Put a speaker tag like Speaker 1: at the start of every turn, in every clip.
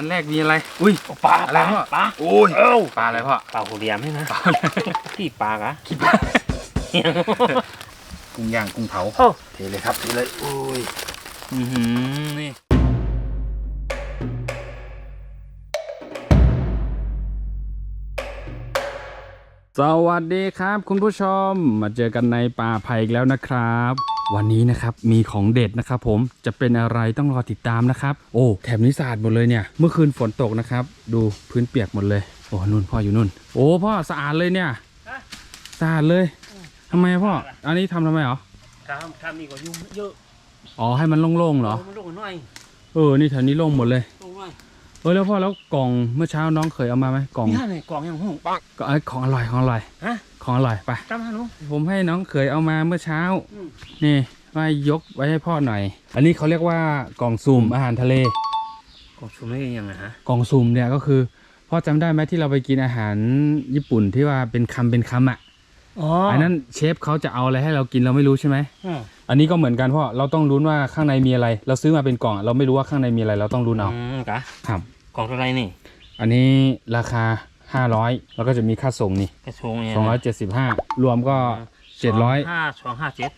Speaker 1: อันแรกมีอะไร อุ้ย
Speaker 2: ปลา
Speaker 1: อะไรพ่อ
Speaker 2: ปลา
Speaker 1: โอ้ย
Speaker 2: เอ้า
Speaker 1: ปลาอะไรพ่อ
Speaker 2: ปลาหูเดียมให้นะพี่ปลากะ
Speaker 1: คิดปลากุ้งย่างกุ้งเผา
Speaker 2: โอ้
Speaker 1: เทเลยครับเทเลยโอ้ยอือหือนี่สวัสดีครับคุณผู้ชมมาเจอกันในป่าไผ่อีกแล้วนะครับ วันนี้นะครับมีของเด็ดนะครับผมจะเป็นอะไรต้องรอติดตามนะครับ โอ้แถบนี้สะอาดหมดเลยเนี่ย เมื่อคืนฝนตกนะครับ ดูพื้นเปียกหมดเลย โอ้นุ่นพ่ออยู่นุ่น โอ้พ่อสะอาดเลยเนี่ยสะอาดเลยทำไมพ่อ อันนี้ทำทำไมเหรอ
Speaker 2: ทำทำนี่ก็ยุ่งเยอะ
Speaker 1: อ๋อให้มันโล่งๆเหรอ
Speaker 2: มันลงหน่อย
Speaker 1: เออนี่แถวนี้โล่งหมดเลย
Speaker 2: ลงหน่อย
Speaker 1: เออแล้วพ่อแล้วกล่องเมื่อเช้าน้องเคยเอามาไหมกล่อง
Speaker 2: นี่ฮะไหนกล่องยังห้องปัง
Speaker 1: ก็ไอ้ยของอร่อยของอร่อย
Speaker 2: ฮะ
Speaker 1: ของอร่อยไป
Speaker 2: จำฮะลุง
Speaker 1: ผมให้น้องเคยเอามาเมื่อเช้า
Speaker 2: อืม
Speaker 1: นี่ว่ายกไว้ให้พ่อหน่อย อันนี้เขาเรียกว่ากล่องซุ่มอาหารทะเล
Speaker 2: กล่องชุมได้ยังไงฮะ
Speaker 1: กล่องซุ่มเนี่ยก็คือพ่อจำได้ไหมที่เราไปกินอาหารญี่ปุ่นที่ว่าเป็นคำเป็นคำอะ
Speaker 2: อ๋อ
Speaker 1: อันนั้นเชฟเขาจะเอาอะไรให้เรากินเราไม่รู้ใช่ไหม
Speaker 2: อืม
Speaker 1: อันนี้ก็เหมือนกันพ่อเราต้องลุ้นว่าข้างในมีอะไร เราซื้อมาเป็นกล่องอะเราไม่รู้ว่าข้างในมีอะไร เราต้องลุ้นเอา
Speaker 2: อืมกะ
Speaker 1: ครับ
Speaker 2: กล่องเท่าไหรนี่
Speaker 1: อันนี้ราคา 500แล้วก็จะมีค่าส่งนี่
Speaker 2: กระทงเนี่ยนะ
Speaker 1: 275รวมก็700
Speaker 2: ห้าสองห้าเจ็ด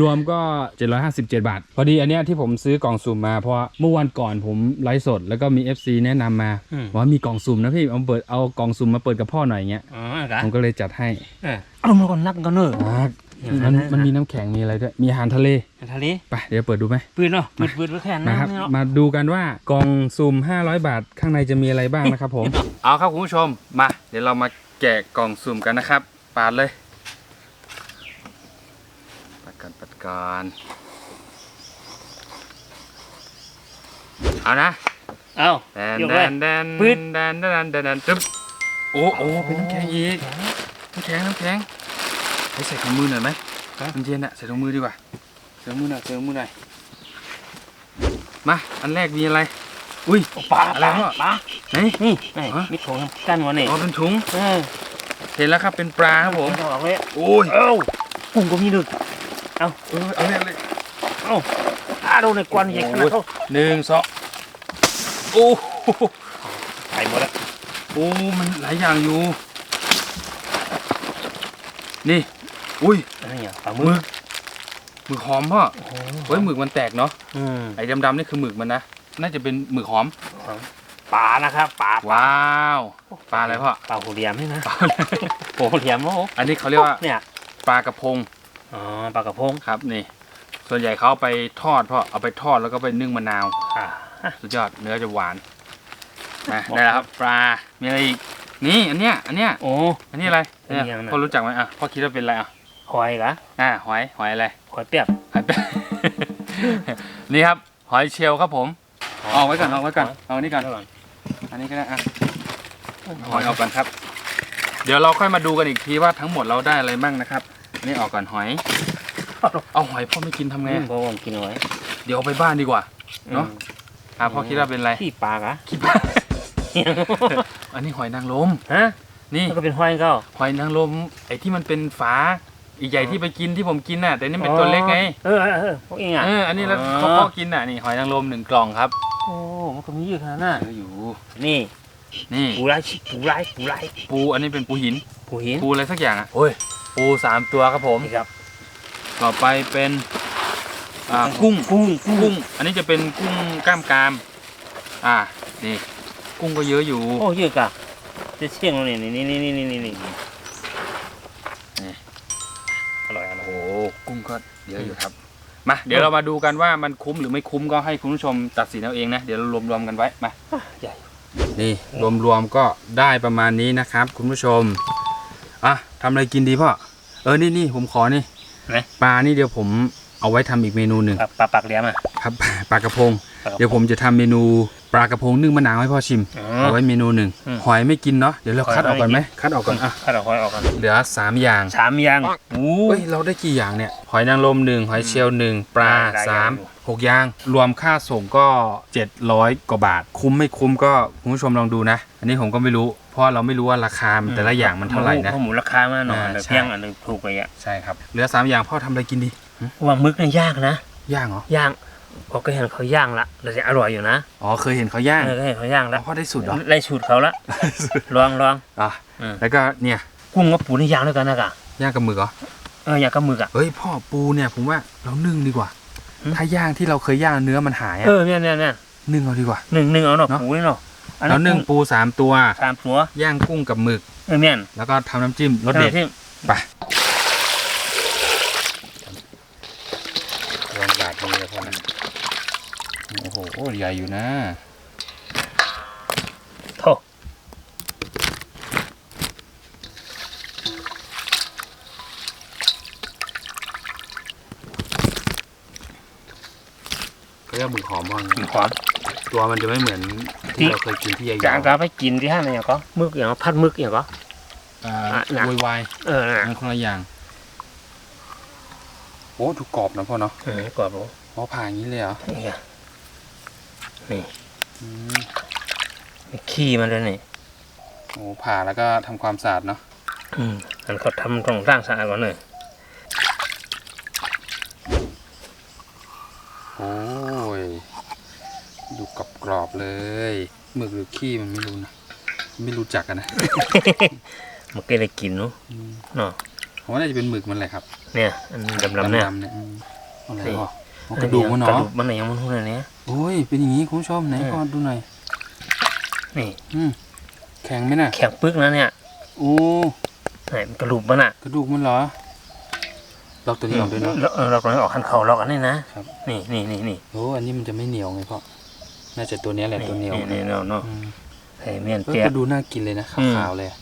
Speaker 1: รวมก็ 757 บาท พอดีอันเนี้ยที่ผมซื้อกล่องสุ่มมาเพราะว่าเมื่อวันก่อนผมไลฟ์สด แล้วก็มี FC แนะนำมา
Speaker 2: อืม
Speaker 1: ว่ามีกล่องสุ่มนะพี่เอาเปิดเอากล่องสุ่มมาเปิดกับพ่อหน่อยอย่างเงี้ย
Speaker 2: อ๋อกะ
Speaker 1: ผมก็เลยจัดให้
Speaker 2: เออเอามาก่อนนักกันเนอะ
Speaker 1: อ่า
Speaker 2: อย่าง
Speaker 1: มัน
Speaker 2: นั้นนะ
Speaker 1: มันมีน้ำแข็งมีอะไรด้วยมีอาหารทะเล
Speaker 2: ทะเล
Speaker 1: ไปเดี๋ยวเปิดดูไหม
Speaker 2: ปืนเนาะปืนปืนไว้แค่นั้น
Speaker 1: นะครับ
Speaker 2: เนาะ
Speaker 1: มาดูกันว่ากล่องสุ่ม500 บาทข้างในจะมีอะไรบ้างนะครับผม เอาครับคุณผู้ชมมา เดี๋ยวเรามาแกะกล่องสุ่มกันนะครับปาดเลยปัดก่อนปัดก่อนเอานะ
Speaker 2: เอ้า
Speaker 1: แดน
Speaker 2: ยก
Speaker 1: แด
Speaker 2: เลย
Speaker 1: นแดน
Speaker 2: ปื๊ด
Speaker 1: แดนแดนแดนแดนจึ๊บโอ้โอ้เป็นน้ำแข็งอีกน้ำแข็งน้ำแข็ง ให้ใส่ถุงมือหน่อยไหมมันเย็นอะใส่ถุงมือดีกว่าใส่ถุงมือหน่อยใส่ถุงมือหน่อยมาอันแรกมีอะไร อุ้ย
Speaker 2: ปลา
Speaker 1: อะไร
Speaker 2: ปลา
Speaker 1: พ่อ
Speaker 2: ปลา
Speaker 1: ไหน
Speaker 2: นี่นี่
Speaker 1: ฮะ
Speaker 2: มีถุงกันวะนี่
Speaker 1: อ๋อเป็นถุง
Speaker 2: เออ
Speaker 1: เห็นแล้วครับเป็นปลาครับผม
Speaker 2: เอาออกเลย
Speaker 1: โอ้ย
Speaker 2: เอ้ากุ้งก็มีดึก
Speaker 1: เออเอาเลยเอาเลย
Speaker 2: เอ้าอ้าดูในกวนใหญ่ขนาดเขา
Speaker 1: หนึ่งสองโอ้โห
Speaker 2: ไปหมดแล้ว
Speaker 1: โอ้มันหลายอย่างอยู่ นี่ อุ้ย
Speaker 2: อะไรอย่างปลาห
Speaker 1: ห
Speaker 2: มึ
Speaker 1: มึ
Speaker 2: ก
Speaker 1: กหมึกหอมพ่อ
Speaker 2: โอ้โห
Speaker 1: เฮ้ยหมึกมันแตกเนาะ
Speaker 2: อืม
Speaker 1: ไอ้ดำๆนี่คือหมึกมันนะน่าจะเป็นหมึกหอม
Speaker 2: ปลานะครับปลา
Speaker 1: ว้าวปลาอะไรพ่อ
Speaker 2: ปลาหูเดียมให้นะโอ้โหเดียมโอ้โห
Speaker 1: อันนี้เขาเรียกว่า
Speaker 2: เนี่ย
Speaker 1: ปลากระพง
Speaker 2: อ๋อปลากระพง
Speaker 1: ครับนี่ ส่วนใหญ่เขาเอาไปทอดพ่อเอาไปทอดแล้วก็ไปนึ่งมะนาว
Speaker 2: อ่า
Speaker 1: สุดยอดเนื้อจะหวานนะได้แล้วครับปลามีอะไรอีกนี่อันเนี้ยอันเนี้ย
Speaker 2: โอ้
Speaker 1: อันนี้อะไร
Speaker 2: เป็น
Speaker 1: เนี่ย
Speaker 2: ยังไง
Speaker 1: พ่อรู้จักไหมอะพ่อคิดว่าเป็นอะไรอะ
Speaker 2: หอยกะ
Speaker 1: อ่าหอยหอยอะไร
Speaker 2: หอยเปียก
Speaker 1: หอยเป๊ะนี่ครับหอยเชลล์ครับผมเอาไว้ก่อนเอาไว้ก่อนเอาอันนี้ก่อน
Speaker 2: เอาก่อน
Speaker 1: อันนี้ก็ได้อะหอยออกก่อนครับ เดี๋ยวเราค่อยมาดูกันอีกทีว่าทั้งหมดเราได้อะไรบ้างนะครับอันนี่ออกก่อนหอย เอาหอยพ่อไม่กินทำไง
Speaker 2: อืม
Speaker 1: อะ
Speaker 2: เพราะว่าผมกินเอาไว้
Speaker 1: เดี๋ยวเอาไปบ้านดีกว่าเนอะอะพ่อคิดว่าเป็นอะไร
Speaker 2: ขี้ปลากะ
Speaker 1: คิดว่าอันนี้หอยนางรม
Speaker 2: ฮะ
Speaker 1: นี่
Speaker 2: แล้วก็เป็นหอยเขา
Speaker 1: หอยนางรมไอ้ที่มันเป็นฝา อีกใหญ่ที่ไปกินที่ผมกินน่ะ แต่นี่เป็นตัวเล็กไง
Speaker 2: เออเออเออพวกเองอะ
Speaker 1: เอออันนี้แล้ว
Speaker 2: อ๋อ
Speaker 1: เขาพ่อกินน่ะนี่หอยนางรมหนึ่งกล่องครับ
Speaker 2: โอ้มันก็มีเยอะขนาดนั้น
Speaker 1: เอออยู่
Speaker 2: นี่
Speaker 1: นี่
Speaker 2: ปูไร้ชิปูไร้ปูไร้
Speaker 1: ปูอันนี้เป็นปูหิน
Speaker 2: ปูหิน
Speaker 1: ปูอะไรสักอย่างอะโอ้ยปูสามตัวครับผม
Speaker 2: นี่ครับ
Speaker 1: ต่อไปเป็นอ่ากุ้ง
Speaker 2: กุ้งกุ้ง
Speaker 1: กุ้ง อันนี้จะเป็นกุ้งกล้ามกราม อ่านี่กุ้งก็เยอะอยู่
Speaker 2: โอ้เยอะกะจะเชี่ยงแล้วนี่นี่นี่นี่นี่นี่นี่
Speaker 1: นี่ เยอะอยู่ครับ มาเดี๋ยวเรามาดูกันว่ามันคุ้มหรือไม่คุ้มก็ให้คุณผู้ชมตัดสินเอาเองนะ เดี๋ยวเรารวมๆกันไว้ มา
Speaker 2: ใหญ่
Speaker 1: นี่รวมๆก็ได้ประมาณนี้นะครับ คุณผู้ชมอะทำอะไรกินดีพ่อ เออนี่นี่ผมขอนี่
Speaker 2: ไหน
Speaker 1: ปลานี่เดี๋ยวผม เอาไว้ทำอีกเมนูหนึ่ง
Speaker 2: ปลาปลาปากเหลี่ยมอะ
Speaker 1: ครับปลากระพง
Speaker 2: ปลากระพง
Speaker 1: เดี๋ยวผมจะทำเมนูปลากระพงนึ่งมะนาวให้พ่อชิม
Speaker 2: อ๋อ
Speaker 1: เอาไว้เมนูหนึ่ง
Speaker 2: อืม
Speaker 1: หอยไม่กินเนาะเดี๋ยวเรา
Speaker 2: หอย
Speaker 1: คัดออกก่อนไหม
Speaker 2: ไม่กิน
Speaker 1: คัดออกก่อนอะ
Speaker 2: ถ้าเราหอยออกกัน
Speaker 1: เหลือสามอย่าง
Speaker 2: สามอย่างโอ้
Speaker 1: เฮ้ยเราได้กี่อย่างเนี่ยหอยนางรมหนึ่งหอยเชลล์หนึ่งปลา
Speaker 2: ได้ได้
Speaker 1: สาม
Speaker 2: อยู่
Speaker 1: หกอย่าง รวมค่าส่งก็เจ็ดร้อยกว่าบาท คุ้มไม่คุ้มก็คุณผู้ชมลองดูนะ อันนี้ผมก็ไม่รู้ เพราะเราไม่รู้ว่าราคามันแต่ละอย่างมันเท่าไหร่นะ
Speaker 2: เพราะหมูราคามากหน่อย
Speaker 1: อ่า
Speaker 2: แต่
Speaker 1: ใช่
Speaker 2: เพียงอันหนึงถูกไปอะ
Speaker 1: ใช่ครับเหลือสามอย่างพ่อทำอะไรกินดี
Speaker 2: ว่ามึกเนี่ยยากนะ
Speaker 1: ย่างเหรอย่าง
Speaker 2: โผมก็เห็นเขาย่างละเราจะอร่อยอยู่นะ
Speaker 1: อ๋อเคยเห็นเขาย่าง
Speaker 2: เออก็เห็นเขาย่าง
Speaker 1: แล้
Speaker 2: แล้วว
Speaker 1: พ่อได้สูตรเหรอ
Speaker 2: ได้สูตรเขาละลองลอง
Speaker 1: อะ
Speaker 2: อืม
Speaker 1: แล้วก็เนี่ย
Speaker 2: กุ้งกับปูนี่ย่างด้วยกันนะกะ
Speaker 1: ย่างกับหมึกเหรอ
Speaker 2: เอออย่างกับหมึกอะ
Speaker 1: เฮ้ยพ่อปูเนี่ยผมว่าเรานึ่งดีกว่า
Speaker 2: อืม
Speaker 1: ถ้าย่างที่เราเคยย่างเนื้อมันหายอะ
Speaker 2: เออเนี่ยเนี่ยเนี่ย
Speaker 1: นึ่งเอาดีกว่า
Speaker 2: หนึ่งหนึ่งเอาเนาะ
Speaker 1: เนอะ
Speaker 2: ปูนี่เนาะอั
Speaker 1: แล้วนึ่งปูสามตัว
Speaker 2: สามตัว
Speaker 1: ย่างกุ้งกับหมึก
Speaker 2: เออเมียน
Speaker 1: แล้วก็ทำน้ำจิ้มรสเด็ด
Speaker 2: ที่
Speaker 1: ไปลองบาดดีเลยพ่อนะ โอ้โหใหญ่อยู่นะ
Speaker 2: โถ
Speaker 1: เขาเรียกหมึกหอมบ้าง
Speaker 2: มีความ
Speaker 1: ตัวมันจะไม่เหมือน
Speaker 2: ที่
Speaker 1: ที่เราเคยกินที่ใหญ่
Speaker 2: จางก็ไปกินที่ห้างอย่างก็มึกอย่างก็พัดมึกอย่างก็
Speaker 1: อ่า
Speaker 2: อะหนัก
Speaker 1: โวยวาย
Speaker 2: เออนะ
Speaker 1: มันคนละอย่างโอ้ถูกกรอบนะพ่อเนาะ
Speaker 2: เออกรอบโอ้
Speaker 1: อ๋อผ่าอย่างนี้เลยเหรอ
Speaker 2: นี่อะนี่
Speaker 1: อืม
Speaker 2: มีขี้มันด้วยนี่
Speaker 1: โอ้ผ่าแล้วก็ทำความสะอาดเนาะ
Speaker 2: อืมอันเขาทำต้องร่างสะอาดก่อนเลย
Speaker 1: โอ้ยดูกรอบกรอบๆเลยหมึกหรือขี้มันไม่รู้นะไม่รู้จักกันนะ
Speaker 2: มันก็ได้กินเนาะ
Speaker 1: อืม
Speaker 2: เนาะ
Speaker 1: ผมว่าน่าจะเป็นหมึกมันแหละครับ
Speaker 2: เนี่ย อันดำๆเนี่ย
Speaker 1: ดำๆเนี่ยอืมอะไร
Speaker 2: นี่
Speaker 1: พ่ออ๋อ กระดูกมัน
Speaker 2: กระ
Speaker 1: เนาะ
Speaker 2: ดูกมันไหนยังมันหุ่นอะไรเนี่ย
Speaker 1: โอ้ยเป็นอย่างนี้คุณผู้ชมไหน
Speaker 2: อืม
Speaker 1: พ่อดูหน่อย
Speaker 2: นี่
Speaker 1: อืมแข็งไหมน่ะ
Speaker 2: แข็งปึกนะเนี่ย
Speaker 1: โอ้
Speaker 2: ไหนมันกระดูกมันอะ
Speaker 1: กระดูกมันเหรอลอกตัวนี้ออกด้วยเนาะ
Speaker 2: เราเออเราตรงนี้ออกคันเขาเรากันนี่นะครับนี่นี่นี่นี่
Speaker 1: โอ้อันนี้มันจะไม่เหนียวไงพ่อน่าจะตัวเนี้ยแหละตัวเหนียว
Speaker 2: นี่เนาะเนาะ
Speaker 1: อืม
Speaker 2: เฮ้ยเมียน
Speaker 1: เอ้ย
Speaker 2: เปียก
Speaker 1: ก็ดูน่ากินเลยนะ
Speaker 2: อืม
Speaker 1: ขาวๆเลยอะ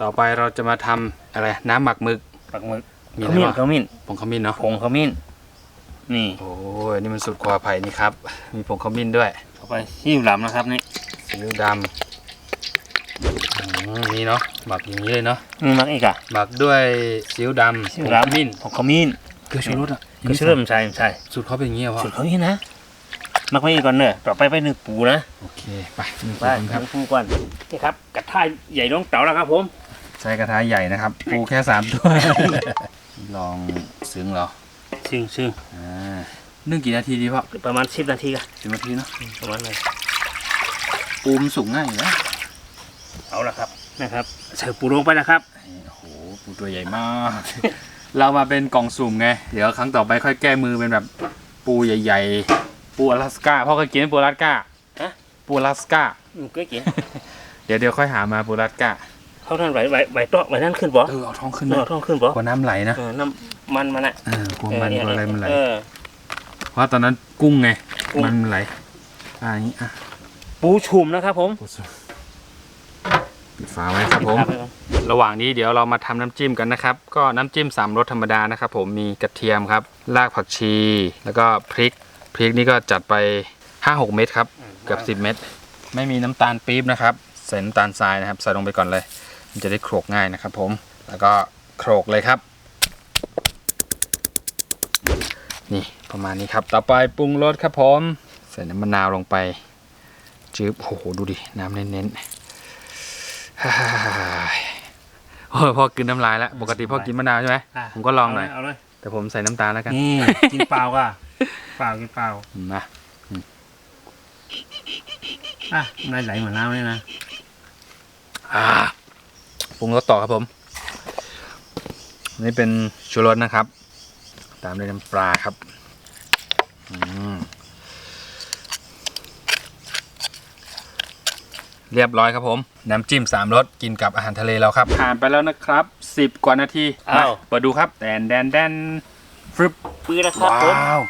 Speaker 1: ต่อไปเราจะมาทำอะไร น้ำหมักหมึก
Speaker 2: ปักหมึก
Speaker 1: มี
Speaker 2: ข
Speaker 1: อะไร
Speaker 2: มิ้น
Speaker 1: บ้าง
Speaker 2: ขมิ้น
Speaker 1: ผงขมิ้นเนาะ
Speaker 2: ผงขมิ้น นี่
Speaker 1: โอ้ยนี่มันสูตรครัวไผ่นี่ครับ มีผงขมิ้นด้วย
Speaker 2: ต่อไปซีอิ๊วหลำนะครับนี่
Speaker 1: ซีอิ๊วดำอืมนี่เนาะหมักอย่างนี้เลยเนาะ
Speaker 2: นี่มักอีกอะ
Speaker 1: หมักด้วยซีอิ๊วดำ
Speaker 2: ซีอิ๊
Speaker 1: ผ
Speaker 2: ว
Speaker 1: ง
Speaker 2: หลำ
Speaker 1: ขมิ้น
Speaker 2: ผงขมิ้น
Speaker 1: เกลือชูรสอะ
Speaker 2: ก็เชื่อมใช่ใช่
Speaker 1: สูตรเขาเป็นอย่างนี้เหรอพ่อ
Speaker 2: สูตรเขานี่นะมักไว้ก่อนเนอะต่อไปไปหนึ่งปูนะ
Speaker 1: โอเคไปหนึ่ง
Speaker 2: ไป
Speaker 1: คนครับ
Speaker 2: หนึ่งปูก่อนนี่ครับกระทะใหญ่น้องเต๋าแล้วครับผม
Speaker 1: ใช้กระทะใหญ่นะครับปูแค่สามตัว ลองซึ้งเหรอ
Speaker 2: ซึ่งซึ่ง
Speaker 1: อ่านึ่งกี่นาทีดีพ่อ
Speaker 2: ประมาณสิบนาทีกัน
Speaker 1: สิบนาทีเนาะ
Speaker 2: ประมาณนั้น
Speaker 1: ปูมันสุกง่ายอยู่นะ
Speaker 2: เอาละครับนะครับใส่ปูลงไปนะครับ
Speaker 1: โอ้โหปูตัวใหญ่มาก เรามาเป็นกล่องสุ่มไง เดี๋ยวครั้งต่อไปค่อยแก้มือเป็นแบบปูใหญ่ๆ ปูอลาสก้าพ่อเคยกินไหมปูอลาสก้า
Speaker 2: ฮะ
Speaker 1: ปูอลาสก้า
Speaker 2: อืมก็เก๋
Speaker 1: เดี๋ยวเดี๋ยวค่อยหามาปูอลาสก้า
Speaker 2: เขาท่านไหวไหวไหวโต๊ะไหวนั่นขึ้นบ่
Speaker 1: เออเอาท้องขึ้น
Speaker 2: เอ
Speaker 1: นะ
Speaker 2: อท้องขึ้นบ่
Speaker 1: กลัวน้ำไหลนะ
Speaker 2: เออน้ำมันมันอะ
Speaker 1: เออกลัวมันกลัวอะไรมันไหล
Speaker 2: เออ
Speaker 1: เพราะตอนนั้นกุ้งไง
Speaker 2: กุ้ง
Speaker 1: มันไหลอ่าอย่างนี้อะ
Speaker 2: ปูชุ่มนะครับผม
Speaker 1: ปูสุปิดฝาไว้ครับผม
Speaker 2: ไปก่อน
Speaker 1: ระหว่างนี้เดี๋ยวเรามาทำน้ำจิ้มกันนะครับ ก็น้ำจิ้มสามรสธรรมดานะครับผมมีกระเทียมครับรากผักชี แล้วก็พริก พริกนี่ก็จัดไป 5-6 เม็ดครับ เกือบ 10 เม็ดไม่มีน้ำตาลปี๊บนะครับใส่น้ำตาลทรายนะครับใส่ลงไปก่อนเลย มันจะได้โขลกง่ายนะครับผม แล้วก็โขลกเลยครับ นี่ประมาณนี้ครับ ต่อไปปรุงรสครับผม ใส่น้ำมะนาวลงไป จืบโอ้โห ดูดิ น้ำเน้นๆฮ่าโอ้ยพ่อกินน้ำลายแล้ว ปกติพ่อกินมะนาวใช่ไหมะผมก็ลองหน่อย
Speaker 2: เอาเลย
Speaker 1: แต่ผมใส่น้ำตาลแล้วกัน
Speaker 2: นี่ กินเปล่าก็เปล่ากินเปล่า
Speaker 1: มา
Speaker 2: อะน้ำไหลเหมือนน้ำเลยนะ
Speaker 1: อ่า ปรุงรสต่อครับผม นี่เป็นชูรสนะครับ ตามด้วยน้ำปลาครับอืมเรียบร้อยครับผม น้ำจิ้มสามรสกินกับอาหารทะเลแล้วครับผ่านไปแล้วนะครับสิบกว่านาที
Speaker 2: อ้าว
Speaker 1: มาเปิดดูครับแดนแดนแดนฟรึบ
Speaker 2: ปื้อแล้วครับผม
Speaker 1: ว้าว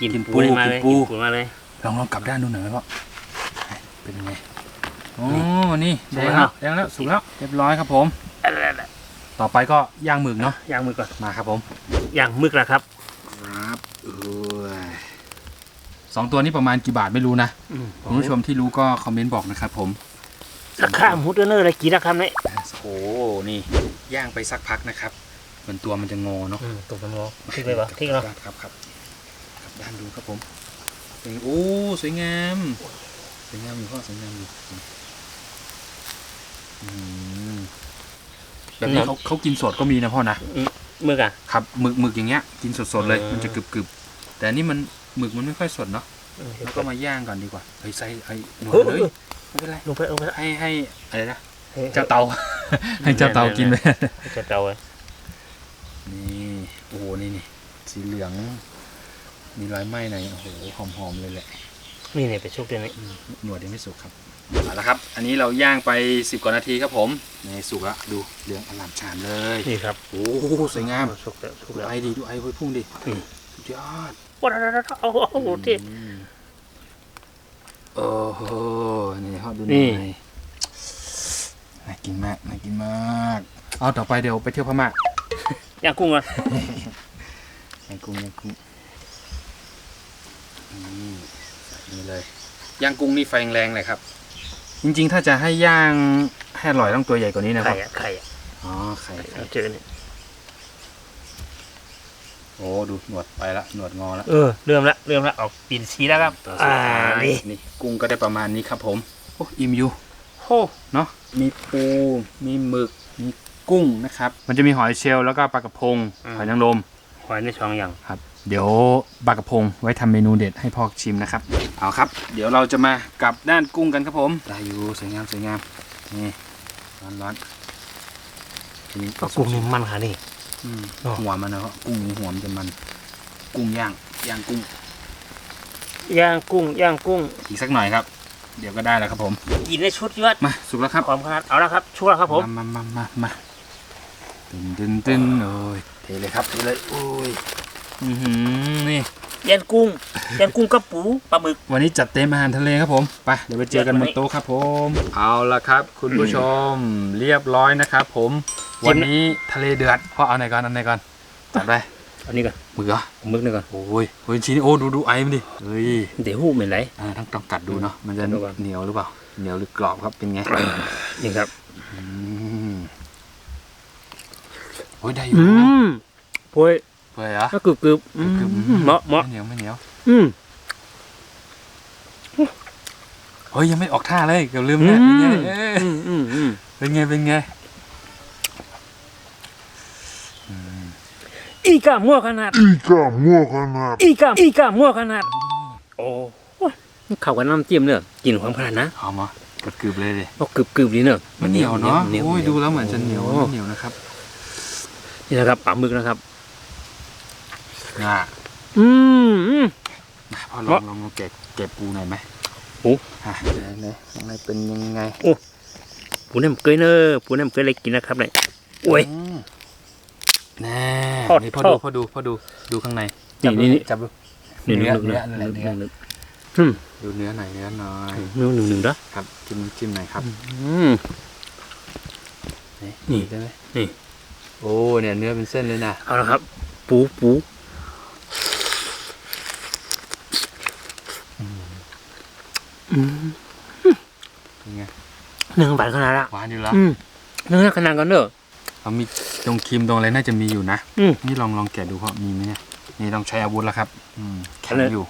Speaker 2: กิน
Speaker 1: กิน
Speaker 2: ปูได้มาเลย
Speaker 1: ปู
Speaker 2: กินปูมาเลย
Speaker 1: ลองลองกลับด้านดูหน่อยไหมพ่อเป็นไง โอ้นี่
Speaker 2: สุ
Speaker 1: แด
Speaker 2: ก
Speaker 1: ง
Speaker 2: แล้
Speaker 1: แล้ววแดงแล้วสุกแล้วเรียบร้อยครับผม ต่อไปก็ย่างหมึกเนาะ
Speaker 2: ย่างมือก่อน
Speaker 1: มาครับผม
Speaker 2: ย่างมึกแล้วครับ
Speaker 1: ครับเออสองตัวนี้ประมาณกี่บาทไม่รู้นะคุณผู้ชมที่รู้ก็คอมเมนต์บอกนะครับผม
Speaker 2: ราคาหมูเตอร์เนอร์อะไรกี่นะครับเนี่ย
Speaker 1: โอ้นี่ย่างไปสักพักนะครับเหมือนตัวมันจะงอเนาะ
Speaker 2: ตัวมันงอทิ้งไปปะทิ้งเนาะ
Speaker 1: ครับครับกลับด้านดูครับผมเป็นโอ้สวยงามสวยงามอยู่พ่อสวยงามอยู่อืม แบบนี้เขาเขากินสดก็มีนะพ่อนะ
Speaker 2: มึกอะ
Speaker 1: ครับหมึกหมึกอย่างเงี้ย กินสดๆเลย
Speaker 2: เออ
Speaker 1: มันจะกรึบๆแต่อันนี่มันหมึกมันไม่ค่อยสดเนาะ
Speaker 2: เออ
Speaker 1: แล้วก็มาย่างก่อนดีกว่าเฮ้ยใส่ไอ้หนวด
Speaker 2: เออ
Speaker 1: เลย
Speaker 2: เออ
Speaker 1: ไม่เป็นไร
Speaker 2: ลงไปลงไป
Speaker 1: ให้ให้อะไรนะ
Speaker 2: ให้
Speaker 1: เจ้าเตาให้เจ้าเตากินไป
Speaker 2: ให้เจ้าเตาไว้
Speaker 1: นี่โอ้โหนี่นี่สีเหลือง มีรอยไหม้ในโอ้โหหอมๆเลยแหละ
Speaker 2: นี่เนี่ยไปชุกเดี๋ยวนี้
Speaker 1: อืมหนวดยังไม่สุกครับ เอาละครับ อันนี้เราย่างไปสิบกว่านาทีครับผมนี่สุกแล้วดูเหลืองอลามฉานเลย
Speaker 2: นี่ครับ
Speaker 1: โอ้โหสวยงาม
Speaker 2: ชุกแล้วชุก
Speaker 1: ดู
Speaker 2: แล้ว
Speaker 1: ไอดีดูไอเฮ้ยพุ่งดิ
Speaker 2: อืม
Speaker 1: สุดยอด
Speaker 2: ว้าวเอาเอาเอาที่
Speaker 1: อืมโอ้โหนี่ฮอดดูห
Speaker 2: นี่
Speaker 1: น่อยน่ากินมากน่ากินมากเอาต่อไปเดี๋ยวไปเที่ยวพม่า
Speaker 2: ย่างกุ้งอะ
Speaker 1: ย่างกุ้งย่างกุ้งนี่ใส่นี่เลยย่างกุ้งนี่ไฟแรงๆเลยครับ จริงๆ ถ้าจะให้ย่างให้อร่อยต้องตัวใหญ่กว่านี้นะค
Speaker 2: ไข่
Speaker 1: รับ
Speaker 2: อะไข่อะ
Speaker 1: อ๋อไข่ไข่
Speaker 2: เอาเจอนี่
Speaker 1: โอ้ดูหนวดไปละหนวดงอละ
Speaker 2: เออเริ่มละเริ่มละออกปีนสีแล้วครับ
Speaker 1: ตัวสุ
Speaker 2: อ่า
Speaker 1: ดท้าย
Speaker 2: นี่
Speaker 1: นี่กุ้งก็ได้ประมาณนี้ครับผมโอ้อิ่มอยู่
Speaker 2: โอ้
Speaker 1: เนาะมีปูมีหมึก มีกุ้งนะครับ มันจะมีหอยเชลล์แล้วก็ปลากระพง หอยนางรม
Speaker 2: หอยในช่องอย่าง
Speaker 1: ครับ เดี๋ยวปลากระพงไว้ทำเมนูเด็ดให้พ่อชิมนะครับ เอาครับ เดี๋ยวเราจะมากลับด้านกุ้งกันครับผมได้อยู่สวยงามสวยงามนี่ร้อนร้อนทีนี้
Speaker 2: ก็กุ้งนี่มันค่ะนี่
Speaker 1: อืม
Speaker 2: อ๋อ
Speaker 1: หัวมันนะครับกุ้งนี่หัวมันจะมัน กุ้งย่างย่างกุ้ง
Speaker 2: ย่างกุ้งย่างกุ้ง
Speaker 1: อีกสักหน่อยครับ เดี๋ยวก็ได้แล้วครับผม
Speaker 2: กินในชุดยอด
Speaker 1: มาสุกแล้วครับ
Speaker 2: ความขนาดเอาละครับชั่วครับผม
Speaker 1: มามามามาตึนตึนตึนโอ้ยเทเลยครับเทเลยโอ้ย อือหือนี่
Speaker 2: ย่างกุ้งย่างกุ้งกับปูปลาหมึก
Speaker 1: วันนี้จัดเต็มอาหารทะเลครับผมไปเดี๋ยวไปเจอกันบนโต๊ะครับผม เอาละครับ คุณผู้ชมเรียบร้อยนะครับผมวันนี้ทะเลเดือดพ่อเอาไหนก่อนเอาไหนก่อนจัดไป
Speaker 2: อันนี้ก่อน
Speaker 1: มือเหรอ
Speaker 2: เอาหมึกนี่ก่อน
Speaker 1: โอ้ยโอ้ยชิ้นนี้โอ้ดูดูไอ้มันดิเฮ้ย
Speaker 2: เดี๋ยวหูเหม็นไร
Speaker 1: อ่าต้องต้องกัดดูเนาะมันจะ
Speaker 2: กัดดูก่อน
Speaker 1: เหนียวหรือเปล่าเหนียวหรือกรอบครับเป็นไง
Speaker 2: นี่ครับ
Speaker 1: อืมโอ้ยได้อยู่
Speaker 2: อื
Speaker 1: นะ
Speaker 2: มโอ้ย
Speaker 1: เปื่อยเหรอ
Speaker 2: ก็กรึบกรึบๆอืม
Speaker 1: กรึบๆ
Speaker 2: เหมาะเหมาะ
Speaker 1: ไม่เหนียวไม่เหนียว
Speaker 2: อืม
Speaker 1: เฮ้ยยังไม่ออกท่าเลยเกือบลืมเนี่ยเป็นไงเอ้ย
Speaker 2: อืมอืมอืม
Speaker 1: เป็นไงเป็นไง
Speaker 2: อีกามั่วขนาด
Speaker 3: Ica Mohamed.
Speaker 2: อีกาอีกามั่วขนาด โอ้ยเข้ากับน้ำจิ้มเนอะกินความขนาดนะ
Speaker 1: หอมเหรอเกือบๆเลยดิ
Speaker 2: ก็กรึบกรึบดีเนอะ
Speaker 1: มันเหนียวเนาะ
Speaker 2: เหนียว
Speaker 1: โอ้ย
Speaker 2: เหนียว
Speaker 1: ดูแล้วเหมือนจะเหนียว
Speaker 2: โอ้
Speaker 1: เหนียวนะครับ
Speaker 2: นี่นะครับปลาหมึกนะครับ
Speaker 1: อ่า
Speaker 2: อืมอืม
Speaker 1: พอลองลองลองแกะแกะปูหน่อยไหม
Speaker 2: ปู
Speaker 1: อะไหนไหนข้างในเป็นยังไง
Speaker 2: ปูน้ำเกยเนอะปูน้ำเกยเลยกินนะครับเนี่ยโอ้ย
Speaker 1: อืมแน่
Speaker 2: ทอด
Speaker 1: นี่พอ
Speaker 2: ทอ
Speaker 1: ดู
Speaker 2: ด
Speaker 1: พอดูพอดูดูข้างใน
Speaker 2: นี่
Speaker 1: จับดู
Speaker 2: นี่นี่
Speaker 1: จับดู
Speaker 2: หนึ่งห
Speaker 1: เนื้
Speaker 2: นึ่
Speaker 1: อง
Speaker 2: หนึ่ง
Speaker 1: เนื้อ
Speaker 2: หนึ่ง
Speaker 1: อะไร
Speaker 2: หนึ่ง
Speaker 1: เนื้อ
Speaker 2: หนึ่งอืม
Speaker 1: ดูเนื้อหน่อยเนื้อหน่อย
Speaker 2: หนึ่งหนึ่งหนึ่งเด้อ
Speaker 1: ครับจิ้มจิ้มหน่อยครับ
Speaker 2: อืม นี่
Speaker 1: ได้ไหม
Speaker 2: นี่
Speaker 1: โอ้เนี่ยเนื้อเป็นเส้นเลยนะ
Speaker 2: เอาละครับ ปูปู
Speaker 1: เป็นไง
Speaker 2: เนื้อหวานขนาดละ
Speaker 1: หวานอยู่แล้ว
Speaker 2: อืมเนื้อขนาดกันเนอะ
Speaker 1: เขามีตรงครีมตรงอะไรน่าจะมีอยู่นะ
Speaker 2: อืม
Speaker 1: นี่ลองลองแกะดูเพราะมีไหมเนี่ยนี่ต้องใช้อาวุธแล้วครับ อืมแข็ง
Speaker 2: เอาเลย
Speaker 1: อยู่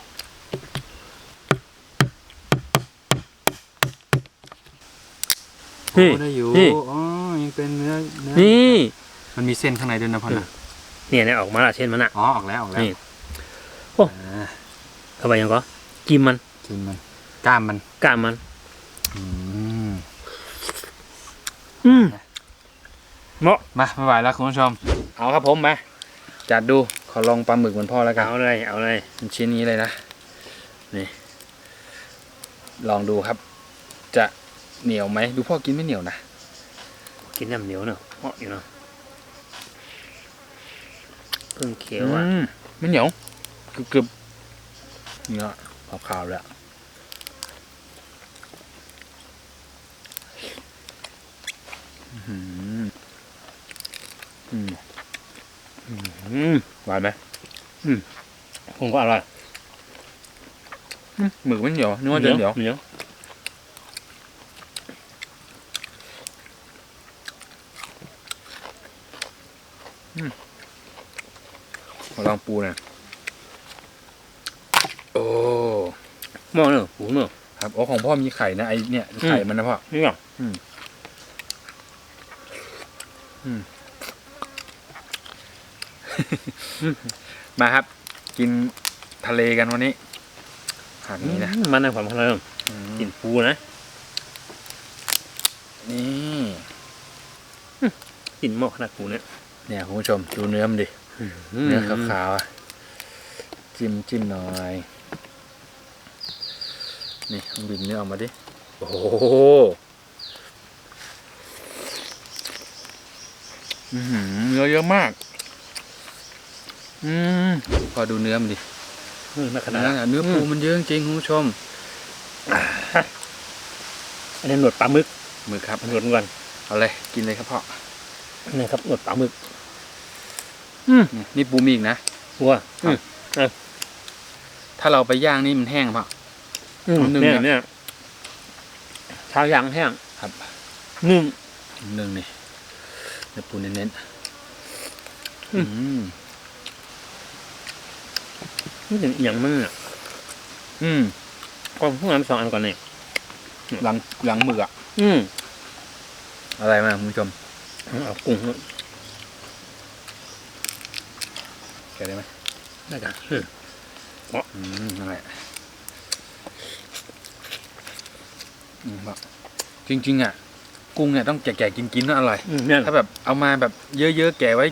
Speaker 2: นี่
Speaker 1: โอ้ได้อยู่
Speaker 2: นี่
Speaker 1: อ๋อยังเป็นเนื้อเนื้อ
Speaker 2: นี่
Speaker 1: มันมีเส้นข้างในด้วยนะพ่อนะ
Speaker 2: เนี่ยเนี่ยออกมาละเช่นมันอะ
Speaker 1: อ๋อออกแล้วออกแล้ว
Speaker 2: นี่โอ้
Speaker 1: อ่า
Speaker 2: เข้าไปยังก็กินมัน
Speaker 1: กินมัน กล้ามมัน
Speaker 2: กล้ามมัน
Speaker 1: อืม
Speaker 2: อืมเหมาะ
Speaker 1: มาไม่ไหวแล้วคุณผู้ชม เอาครับผมมาจัดดูขอลองปลาหมึกเหมือนพ่อแล้วกัน
Speaker 2: เอาเลย เอาเลย
Speaker 1: เป็นชิ้นนี้เลยนะนี่ ลองดูครับ จะเหนียวไหมดูพ่อกินไม่เหนียวนะ
Speaker 2: กินน้ำเหนียวเนอะเหมาะอยู่เนอะเพิ่งเขียวอะ
Speaker 1: อืมไม่เหนียวกรึบกรึบเนื้อขาวๆแล้วอื้ อหืออืม
Speaker 2: อืม
Speaker 1: หวานไหม
Speaker 2: ผมก็อร่อย
Speaker 1: อืมหมึกไม่เหนียวนึกว่าจะเหนียว
Speaker 2: เหนียว
Speaker 1: ขอลองปูหน่อยโอ้
Speaker 2: เหมาะเนอะหูเนอะ
Speaker 1: ครับโอ้ของพ่อมีไข่นะไอเนี่ยไข่มันนะพ่อ
Speaker 2: นี่เหรอ
Speaker 1: มาครับ กินทะเลกันวันนี้หาดนี้นะ
Speaker 2: มันในความเพลิง
Speaker 1: อืม
Speaker 2: กินปูนะ
Speaker 1: นี่
Speaker 2: กินหม้อขนาดปูเนี่ย
Speaker 1: เนี่ยคุณผู้ชมดูเนื้อมันดิเนื้อขาวๆอะจิ้มจิ้มหน่อยนี่ลองบีบเนื้อออกมาดิโอ้โหอื้อหือ เนื้อเยอะมาก อืมพอดูเนื้อมันดิ
Speaker 2: เนื้อขนา
Speaker 1: เนื้
Speaker 2: ด
Speaker 1: อเนื้อปูมันเยอะจริงๆคุณผู้ชม
Speaker 2: อันนี้หนวดปลาหมึก
Speaker 1: มือครับ
Speaker 2: หนวดก่อน
Speaker 1: เอาเลยกินเลยครับพ่อ
Speaker 2: นี่ครับหนวดปลาหมึก
Speaker 1: นี่นี่ปูมีอีกนะ
Speaker 2: วัว
Speaker 1: ครับถ้าเราไปย่างนี่มันแห้งเปล่ะ
Speaker 2: อืม
Speaker 1: หนึ่ง
Speaker 2: เนี่ย
Speaker 1: นะ
Speaker 2: เนี่ยเช้ายางแห้ง
Speaker 1: ครับ
Speaker 2: นึ่ง
Speaker 1: หนึ่งนี่ เนื้อปูเน้นๆ
Speaker 2: อืม
Speaker 1: อืม
Speaker 2: นี่เป็นอหย่างมึงอะ
Speaker 1: อืม
Speaker 2: ก็พวกนั้นสองอันก่อนเนี่ย
Speaker 1: หลังหลังหมึกอะ
Speaker 2: อืม
Speaker 1: อะไรมาคุณผู้ชม
Speaker 2: เอากุ้ง
Speaker 1: แกะได้ไหม
Speaker 2: ได้กัน
Speaker 1: อืมนั่นแหละอืมแบบจริง ๆ อะ กุ้งเนี่ยต้องแก่ๆกินๆน่าอร่อย
Speaker 2: อืมเนี่ย
Speaker 1: ถ้าแบบเอามาแบบเยอะๆแก่ไว้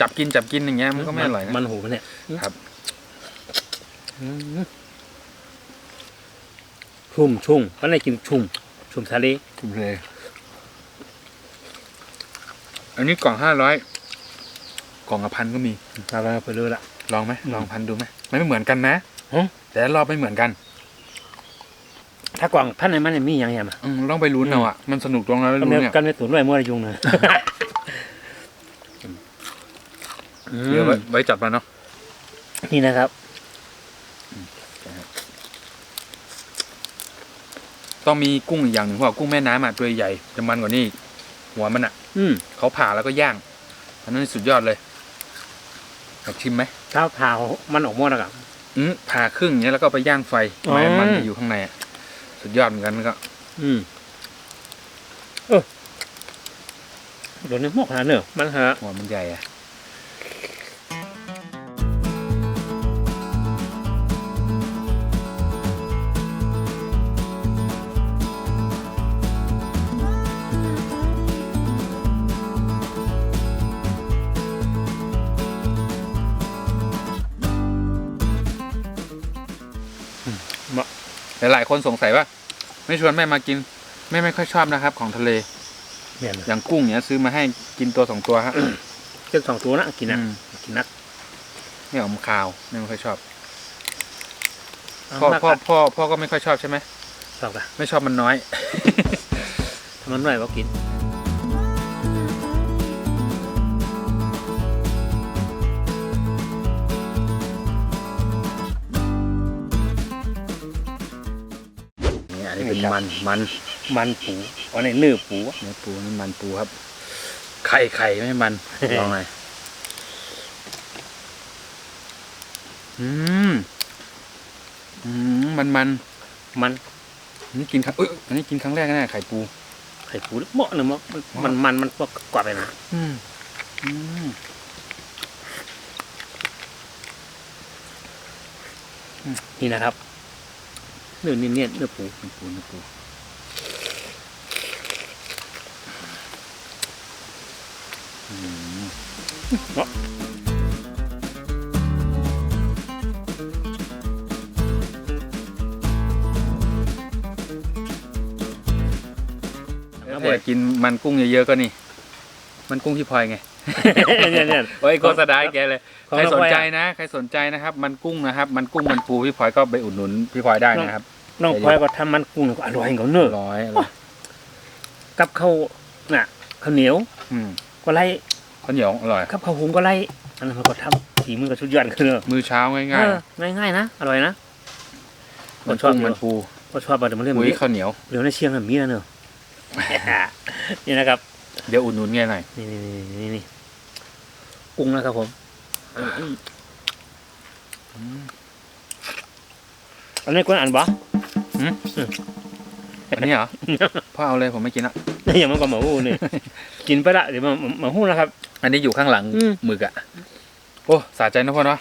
Speaker 1: จับกินจับกินอย่างเงี้ยมันก็ไม่อร่อยนะ
Speaker 2: มันหูมันเนี่ย
Speaker 1: ครับ
Speaker 2: อืมชุ่มชุ่มก็ได้กินชุ่มชุ่มทะเล
Speaker 1: ถูกเลยอันนี้กล่องห้าร้อยกล่องละพันก็มี
Speaker 2: เราไปไปเลยละ
Speaker 1: ลองไหม
Speaker 2: อืม
Speaker 1: ลองพันดูไหมมันไม่เหมือนกันนะ
Speaker 2: ฮะ
Speaker 1: แต่ละรอบไม่เหมือนกัน
Speaker 2: ถ้ากล่องท่านในมันเนี่ยมีอย่างเงี้ยมา
Speaker 1: อืมลองไปลุ้นเอาอะมันสนุกตรงนั้น
Speaker 2: กัน
Speaker 1: ลุ้น
Speaker 2: เนี่ย
Speaker 1: เนี่ย
Speaker 2: กันในสวนด้วยมั่วยุงเลย
Speaker 1: เดี๋ยวไว้ไว้จัดมาเนาะ
Speaker 2: นี่นะครับ
Speaker 1: ต้องมีกุ้งอีกอย่างหนึ่งเพราะว่ากุ้งแม่น้ำอะตัวใหญ่จะมันกว่านี้อีกหัวมันอะ
Speaker 2: อืม
Speaker 1: เขาผ่าแล้วก็ย่าง อันนั้นสุดยอดเลยอยากชิมไหม
Speaker 2: เท้าเท้ามันออกหมดแล้วกับ
Speaker 1: อืมผ่าครึ่งอย่างเงี้ยแล้วก็ไปย่างไฟ
Speaker 2: อ๋อ
Speaker 1: ไม้มันจะอยู่ข้างในอะ สุดยอดเหมือนกันก็
Speaker 2: อืม เออเดี๋ยวนี้หมกขนาดเนอะมันฮะ
Speaker 1: หัวมันใหญ่อะ หลายๆคนสงสัยว่า ไม่ชวนแม่มากินแม่ไม่ค่อยชอบนะครับ ของทะเล
Speaker 2: เนี่ย
Speaker 1: อย่างกุ้งเนี้ยซื้อมาให้กินตัวสองตัวครับ
Speaker 2: เจ้าสองตัวนะกินนะ
Speaker 1: อืม
Speaker 2: กินนัก
Speaker 1: ไม่ออกคาวแม่ไม่ค่อยชอบพ่อ
Speaker 2: มาก
Speaker 1: พ่อ
Speaker 2: อะ
Speaker 1: พ่อพ่อก็ไม่ค่อยชอบใช่ไหม
Speaker 2: ชอบอะ
Speaker 1: ไม่ชอบมันน้อย
Speaker 2: ทำมันหน่อยว่ากิ
Speaker 1: น เป็นมันมัน
Speaker 2: มันปูอันนี้เนื้อปูอะ
Speaker 1: เนื้อปูนี่มันปูครับ ไข่ไข่ไม่มันลองหน่อยอืมอืมมันมัน
Speaker 2: มัน
Speaker 1: อันนี่กินครั้งเอ้ยอันนี้กินครั้งแรกนะไข่ปู
Speaker 2: ไข่ปูเหมาะเนอะมันมันมันมันกว่าไปนะ
Speaker 1: อืมอืม
Speaker 2: นี่นะครับ เนื้อนี่เนี่ยเนื้อปู
Speaker 1: เนื้อปูเนื้อปูอืมถ้าอยากกินมันกุ้งเยอะๆก็นี่ มันกุ้งพี่พลอยไง
Speaker 2: เนี่ยเนี่ย
Speaker 1: โอ้ยโฆษณาให้แกเลย
Speaker 2: ของ
Speaker 1: ใคร
Speaker 2: เรา
Speaker 1: สนใจ
Speaker 2: ไว้อะ
Speaker 1: นะ ใครสนใจนะครับ มันกุ้งนะครับ มันกุ้งมันปูพี่พลอยก็ไปอุดหนุนพี่พลอยได้นะครับ
Speaker 2: น้องพลอยก็ทำมันกุ้งก็อร่อยกว่าเนื้อ
Speaker 1: ร้อยอร่อย
Speaker 2: กับข้าวน่ะข้าวเหนียว
Speaker 1: อืม
Speaker 2: ก็ไล่
Speaker 1: ข้าวเหนียวอร่อย
Speaker 2: กับข้าวหุงก็ไล่อันนั้นมันก็ทำฝีมือก็ชุดยอดขึ้นเลย
Speaker 1: มือเช้าง่าย
Speaker 2: เออง่ายๆนะอร่อยนะ
Speaker 1: ๆมันกุ้งมันปู
Speaker 2: ก็ชอบเอาแต่มาเรื่อง
Speaker 1: ปุ๋ย
Speaker 2: นี้
Speaker 1: ข้าวเหนียว
Speaker 2: เดี๋ยวในเชียงน่ะมีนะเนอะ นี่นะครับ
Speaker 1: เดี๋ยวอุดหนุนไงหน่อย
Speaker 2: นี่นี่นี่นี่นี่ กุ้งนะครับผมอันนี้กวนอ่านบ่
Speaker 1: อันนี้เหรอพ่อเอาเลยผมไม่กินละ
Speaker 2: นี่อย่างมันก็หมาหูนี่กินไปละเดี๋ยวมาหมาหูนะครับ
Speaker 1: อันนี้อยู่ข้างหลัง
Speaker 2: อืม
Speaker 1: หมึกอะโอ้สาใจนะพ่อเนาะ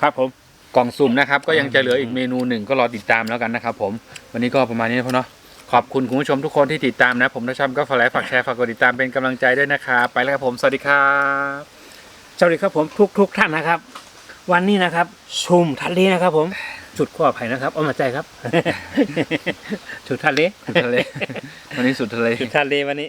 Speaker 2: ครับผม
Speaker 1: กล่องสุ่มนะครับ ก็ยังจะเหลืออีกเมนูหนึ่งก็รอติดตามแล้วกันนะครับผมวันนี้ก็ประมาณนี้นะพ่อเนาะขอบคุณคุณผู้ชมทุกคนที่ติดตามนะ ผมนะชมก็ฝากไลค์ฝากแชร์ฝากกดติดตามเป็นกำลังใจด้วยนะครับ ไปแล้วครับผม สวัสดีครับ
Speaker 2: สวัสดีครับผมทุกทุกท่านนะครับ วันนี้นะครับ ชุมทะเลนะครับ ผมจุดข้อภัยนะครับเอามาใจครับ จุดทะเล
Speaker 1: ทะเลวันนี้สุดทะเล
Speaker 2: จุดทะเลวันนี้